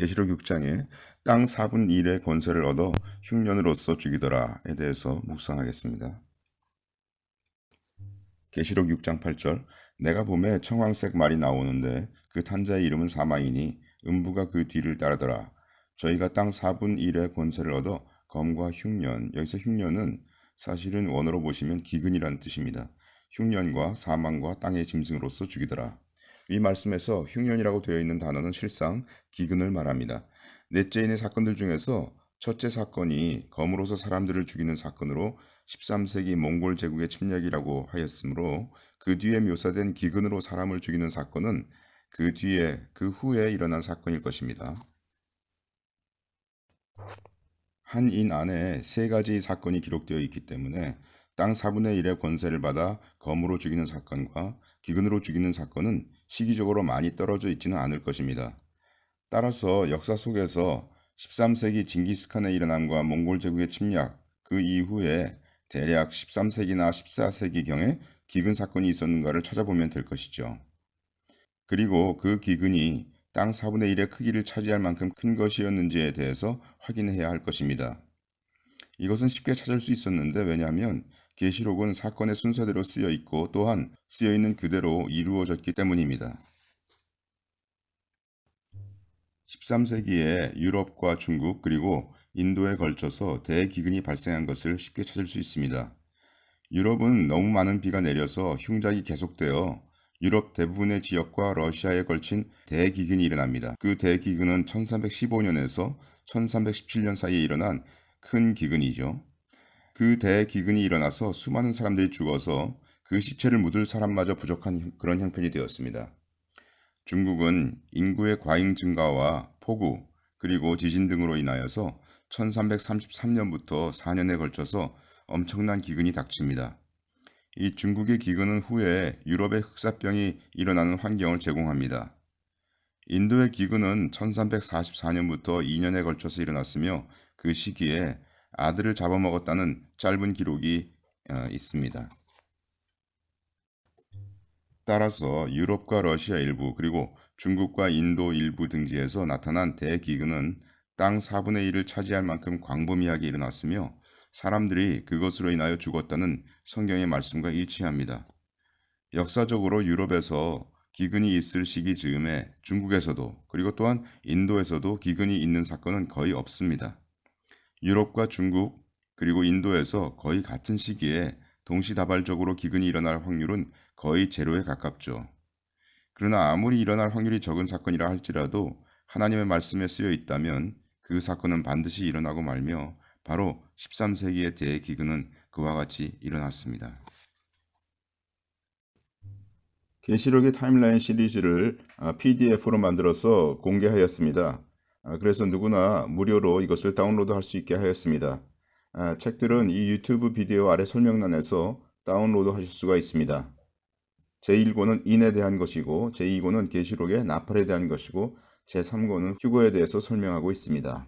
계시록 6장에 땅 4분 1의 권세를 얻어 흉년으로서 죽이더라에 대해서 묵상하겠습니다. 계시록 6장 8절 내가 봄에 청황색 말이 나오는데 그 탄자의 이름은 사마이니 음부가 그 뒤를 따르더라. 저희가 땅 4분 1의 권세를 얻어 검과 흉년 여기서 흉년은 사실은 원어로 보시면 기근이라는 뜻입니다. 흉년과 사망과 땅의 짐승으로서 죽이더라. 이 말씀에서 흉년이라고 되어 있는 단어는 실상 기근을 말합니다. 넷째인의 사건들 중에서 첫째 사건이 검으로서 사람들을 죽이는 사건으로 13세기 몽골 제국의 침략이라고 하였으므로 그 뒤에 묘사된 기근으로 사람을 죽이는 사건은 그 뒤에 그 후에 일어난 사건일 것입니다. 한 인 안에 세 가지 사건이 기록되어 있기 때문에 땅 4분의 1의 권세를 받아 검으로 죽이는 사건과 기근으로 죽이는 사건은 시기적으로 많이 떨어져 있지는 않을 것입니다. 따라서 역사 속에서 13세기 징기스칸의 일어남과 몽골 제국의 침략 그 이후에 대략 13세기나 14세기경에 기근 사건이 있었는가를 찾아보면 될 것이죠. 그리고 그 기근이 땅 4분의 1의 크기를 차지할 만큼 큰 것이었는지에 대해서 확인해야 할 것입니다. 이것은 쉽게 찾을 수 있었는데 왜냐하면 계시록은 사건의 순서대로 쓰여 있고 또한 쓰여 있는 그대로 이루어졌기 때문입니다. 13세기에 유럽과 중국 그리고 인도에 걸쳐서 대기근이 발생한 것을 쉽게 찾을 수 있습니다. 유럽은 너무 많은 비가 내려서 흉작이 계속되어 유럽 대부분의 지역과 러시아에 걸친 대기근이 일어납니다. 그 대기근은 1315년에서 1317년 사이에 일어난 큰 기근이죠. 그 대기근이 일어나서 수많은 사람들이 죽어서 그 시체를 묻을 사람마저 부족한 그런 형편이 되었습니다. 중국은 인구의 과잉 증가와 폭우 그리고 지진 등으로 인하여서 1333년부터 4년에 걸쳐서 엄청난 기근이 닥칩니다. 이 중국의 기근은 후에 유럽의 흑사병이 일어나는 환경을 제공합니다. 인도의 기근은 1344년부터 2년에 걸쳐서 일어났으며 그 시기에 아들을 잡아먹었다는 짧은 기록이 어, 있습니다. 따라서 유럽과 러시아 일부 그리고 중국과 인도 일부 등지에서 나타난 대기근은 땅 4분의 1을 차지할 만큼 광범위하게 일어났으며 사람들이 그것으로 인하여 죽었다는 성경의 말씀과 일치합니다. 역사적으로 유럽에서 기근이 있을 시기 즈음에 중국에서도 그리고 또한 인도에서도 기근이 있는 사건은 거의 없습니다. 유럽과 중국 그리고 인도에서 거의 같은 시기에 동시다발적으로 기근이 일어날 확률은 거의 제로에 가깝죠. 그러나 아무리 일어날 확률이 적은 사건이라 할지라도 하나님의 말씀에 쓰여 있다면 그 사건은 반드시 일어나고 말며 바로 13세기의 대기근은 그와 같이 일어났습니다. 계시록의 타임라인 시리즈를 PDF로 만들어서 공개하였습니다. 아, 그래서 누구나 무료로 이것을 다운로드 할 수 있게 하였습니다. 아, 책들은 이 유튜브 비디오 아래 설명란에서 다운로드 하실 수가 있습니다. 제1권은 인에 대한 것이고 제2권은 계시록의 나팔에 대한 것이고 제3권은 휴거에 대해서 설명하고 있습니다.